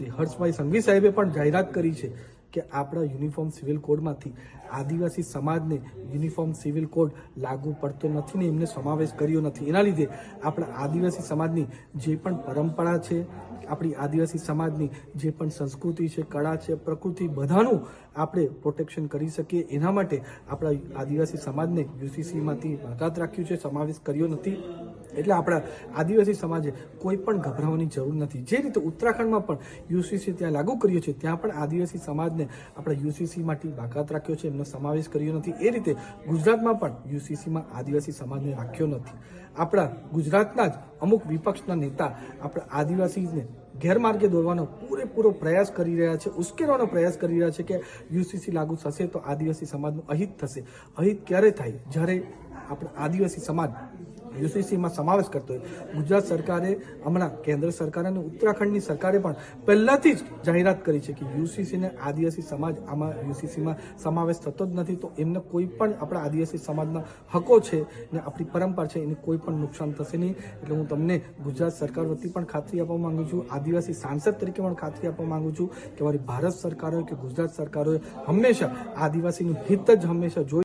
હર્ષભાઈ સંઘવી સાહેબે પણ જાહેરાત કરી છે કે આપણા યુનિફોર્મ સિવિલ કોડમાંથી આદિવાસી સમાજને યુનિફોર્મ સિવિલ કોડ લાગુ પડતો નથી ને એમને સમાવેશ કર્યો નથી. એના લીધે આપણા આદિવાસી સમાજની જે પણ પરંપરા છે, આપણી આદિવાસી સમાજની જે પણ સંસ્કૃતિ છે, કળા છે, પ્રકૃતિ બધાનું આપણે પ્રોટેક્શન કરી શકીએ. એના માટે આપણા આદિવાસી સમાજને યુસીસીમાંથી બાકાત રાખ્યું છે, સમાવેશ કર્યો નથી. એટલે આપણા આદિવાસી સમાજે કોઈ પણ ગભરાવાની જરૂર નથી. જે રીતે ઉત્તરાખંડમાં પણ યુસીસી ત્યાં લાગુ કર્યો છે, ત્યાં પણ આદિવાસી સમાજને આપણે યુસીસીમાંથી બાકાત રાખ્યો છે, એમનો સમાવેશ કર્યો નથી. એ રીતે ગુજરાતમાં પણ યુસીસીમાં આદિવાસી સમાજને રાખ્યો નથી. આપણા ગુજરાતના જ અમુક વિપક્ષના નેતા આપણા આદિવાસીને ગેરમાર્ગે દોરવાનો પૂરેપૂરો પ્રયાસ કરી રહ્યા છે, ઉશ્કેરવાનો પ્રયાસ કરી રહ્યા છે કે યુસીસી લાગુ થશે તો આદિવાસી સમાજનું અહિત થશે. અહિત ક્યારે થાય? જ્યારે આપણા આદિવાસી સમાજ યુસીસીમાં સમાવેશ કરતો હોય. ગુજરાત સરકારે હમણાં કેન્દ્ર સરકાર અને ઉત્તરાખંડની સરકારે પણ પહેલાંથી જ જાહેરાત કરી છે કે યુસીસીને આદિવાસી સમાજ, આમાં યુસીસીમાં સમાવેશ થતો જ નથી, તો એમને કોઈ પણ આપણા આદિવાસી સમાજના હકો છે ને આપણી પરંપરા છે, એને કોઈ પણ નુકસાન થશે નહીં. એટલે હું તમને ગુજરાત સરકાર વતી પણ ખાતરી આપવા માંગુ છું, આદિવાસી સાંસદ તરીકે પણ ખાતરી આપવા માગું છું કે મારી ભારત સરકાર હોય કે ગુજરાત સરકાર હોય હંમેશા આદિવાસીનું હિત જ હંમેશા જોઈ